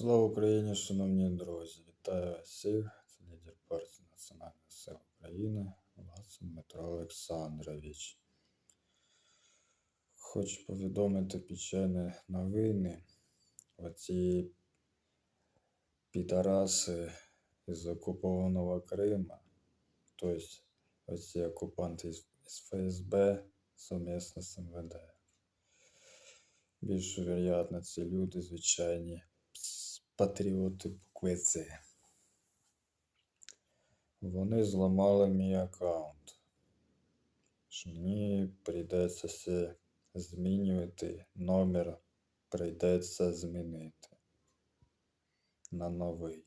Слава Україні, шановні друзі! Вітаю всіх. Це лідер партії Національних сил України Власов Дмитро Олександрович. Хочу повідомити печальні новини. Оці підараси із окупованого Крима, тобто оці окупанти із ФСБ совмісно з МВД. Більш вероятно, ці люди звичайні патріоти букви З. Вони зламали мій аккаунт. Мені прийдеться все змінювати. Номер прийдеться змінити на новий.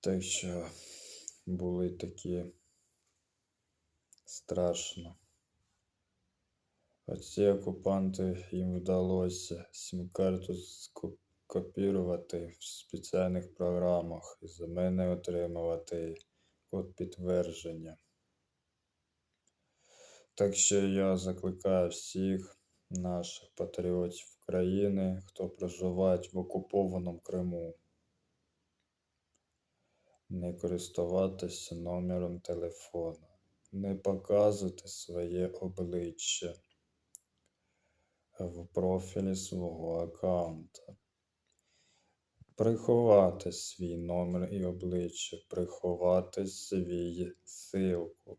Так що були такі страшно. Оці окупанти їм вдалося сім-карту скопірувати в спеціальних програмах і за мене отримувати код підтвердження. Так що я закликаю всіх наших патріотів країни, хто проживає в окупованому Криму, не користуватися номером телефона, не показувати своє обличчя в профілі свого аккаунта. Приховати свій номер і обличчя, приховати свій ссылку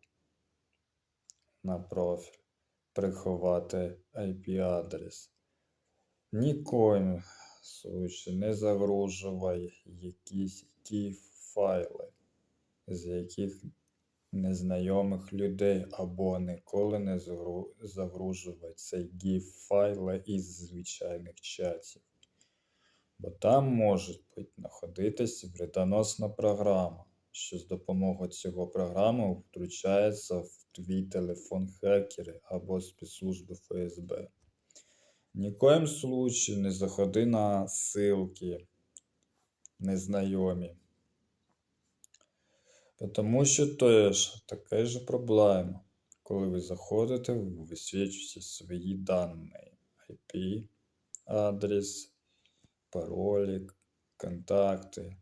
на профіль, приховати IP-адрес. Нікоїм случаю не загрожувай якісь ті файли, з яких незнайомих людей або ніколи не загружувати цей GIF файли із звичайних чатів. Бо там може знаходитися вредоносна програма, що з допомогою цього програми втручається в твій телефон хакери або спецслужби ФСБ. Нікоїм случаю не заходи на ссылки незнайомі. Тому що теж така ж проблема. Коли ви заходите, висвічуєте свої дані, IP, адрес, паролі, контакти.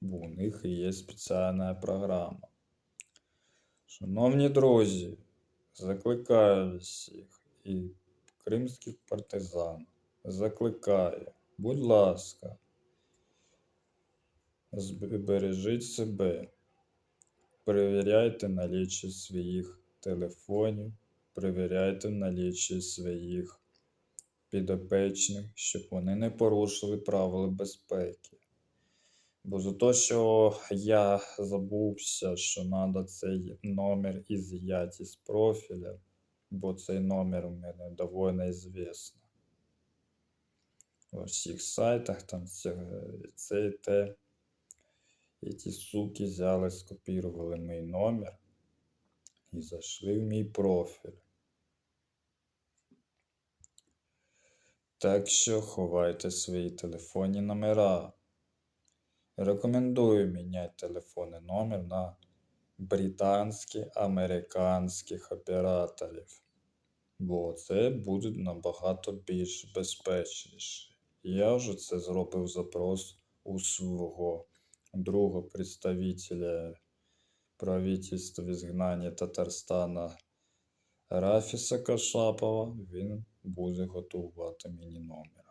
Бо у них є спеціальна програма. Шановні друзі, закликаю всіх і кримських партизан. Закликаю, будь ласка, збережіть себе, перевіряйте наліччя своїх телефонів, перевіряйте наліччя своїх підопечних, щоб вони не порушили правила безпеки. Бо за те, що я забувся, що треба цей номер із'яти з профіля, бо цей номер у мене доволі звісно. У всіх сайтах там це і те. Эти суки взяли, скопірували мій номер і зайшли в мій профіль. Так що ховайте свої телефонні номера. Рекомендую міняти телефонний номер на британських американських операторів, бо це буде набагато більш безпечніше. Я вже це зробив запрос у свого друга представителя правительства изгнання Татарстана Рафіса Кашапова, він буде готувати мені номер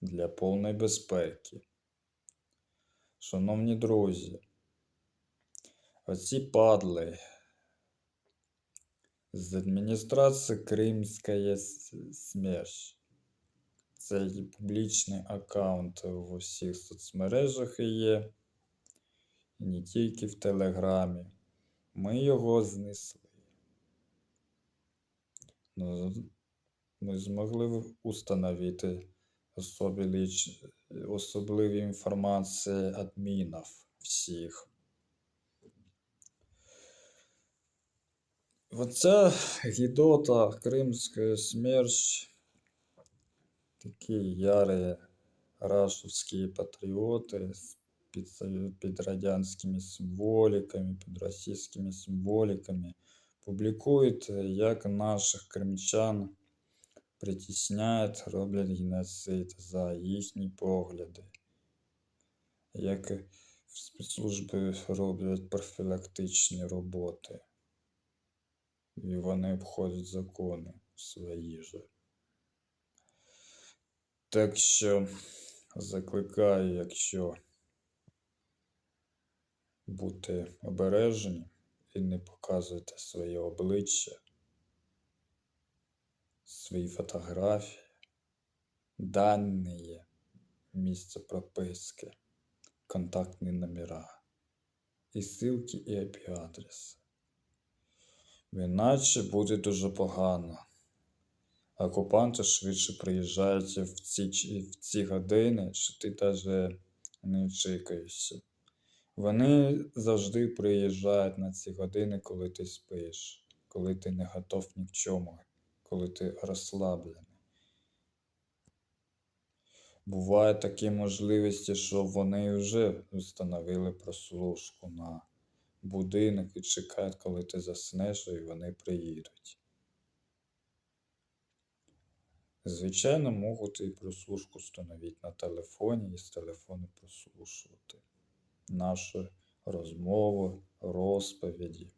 для повної безпеки. Шановні друзі, оці падли з адміністрації Кримська смерть. Це і публічний аккаунт в усіх соцмережах є, не тільки в Телеграмі. Ми його знесли. Ну, ми змогли установити особливі інформації адмінів всіх. Оця гідота Кримська смерч такі ярі рашовські патріоти під, під радянськими символіками, під російськими символіками публікують, як наших кримчан притісняють, роблять геноцид за їхні погляди. Як спецслужби роблять профілактичні роботи. І вони обходять закони свої же. Так що закликаю, якщо бути обережні і не показувати своє обличчя, свої фотографії, дані, місце прописки, контактні номера, і ссылки, і IP-адреси. Іначе буде дуже погано. Окупанти швидше приїжджають в ці, в ці години, що ти навіть не очікуєшся. Вони завжди приїжджають на ці години, коли ти спиш, коли ти не готов ні к чому, коли ти розслаблений. Бувають такі можливості, що вони вже встановили прослушку на будинок і чекають, коли ти заснеш, і вони приїдуть. Звичайно, можуть і прослушку встановити на телефоні і з телефону прослушувати наші розмови, розповіді.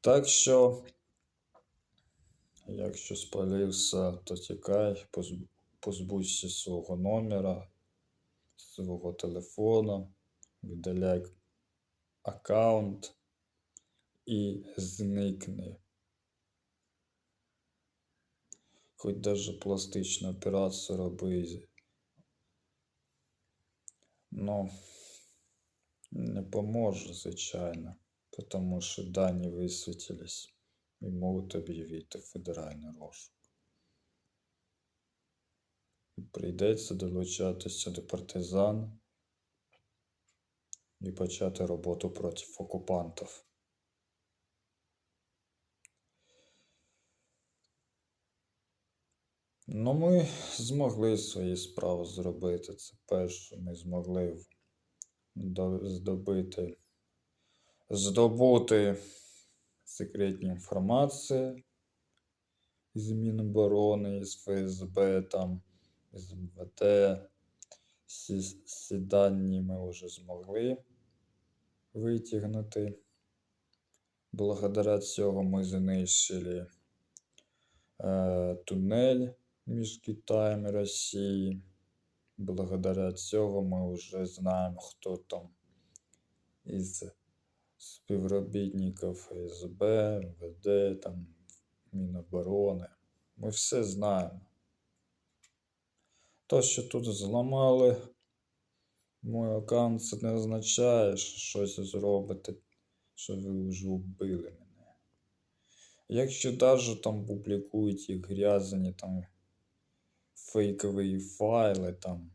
Так що, якщо спалився, то тікай, позб- позбудься свого номера, свого телефона, видаляй аккаунт і зникни. Хоч даже пластичну операцію роби. Ну, не поможе, звичайно, тому що дані висвітились і можуть об'явити федеральний розшук. Прийдеться долучатися до партизан і почати роботу проти окупантів. Ну, ми змогли свої справи зробити. Це перше, ми змогли здобити, здобути секретні інформації з Міноборони, з ФСБ, там, з МВТ. Дані ми вже змогли витягнути. Благодаря цього ми знищили е, тунель між Китаєм і Росією. Благодаря цього ми вже знаємо, хто там із співробітників ФСБ, МВД, там, Міноборони. Ми все знаємо. То, що тут зламали мой аккаунт, це не означає, що щось зробите, що ви вже вбили мене. Якщо даже там публікують їх грязні там фейкові файли, там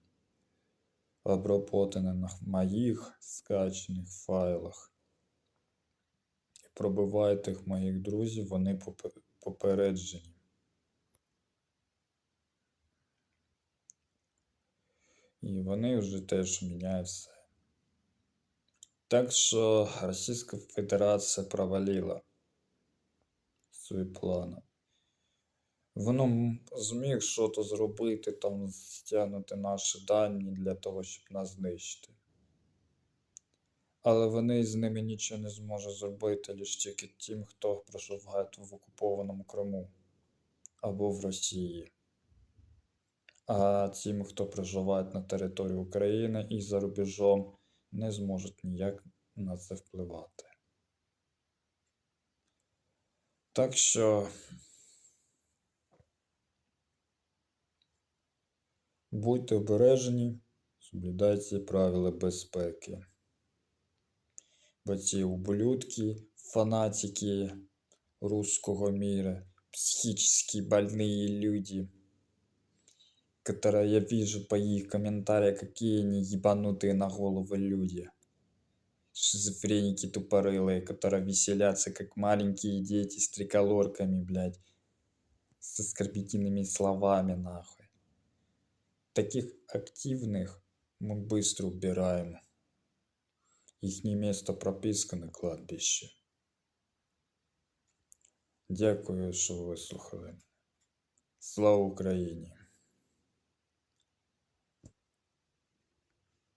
обработані на моїх скачаних файлах, і пробивають їх моїх друзів, вони попереджені. І вони вже теж міняють все. Так що Російська Федерація провалила свої плани. Воно зміг щось зробити, там стягнути наші дані для того, щоб нас знищити. Але вони з ними нічого не зможуть зробити, лише тільки тим, хто проживає в окупованому Криму або в Росії. А тим, хто проживає на території України і за рубежом, не зможуть ніяк на це впливати. Так що будьте обережні, соблюдайте правила безпеки. Бо ці ублюдки, фанатики русского мира, психически больные люди, которые я вижу по их комментариям, какие они ебанутые на голову люди. Шизофреники тупорылые, которые веселятся, как маленькие дети с триколорками, блядь. С оскорбительными словами, нахуй. Таких активных мы быстро убираем. Их место прописка на кладбище. Дякую, що вислухали. Слава Україні!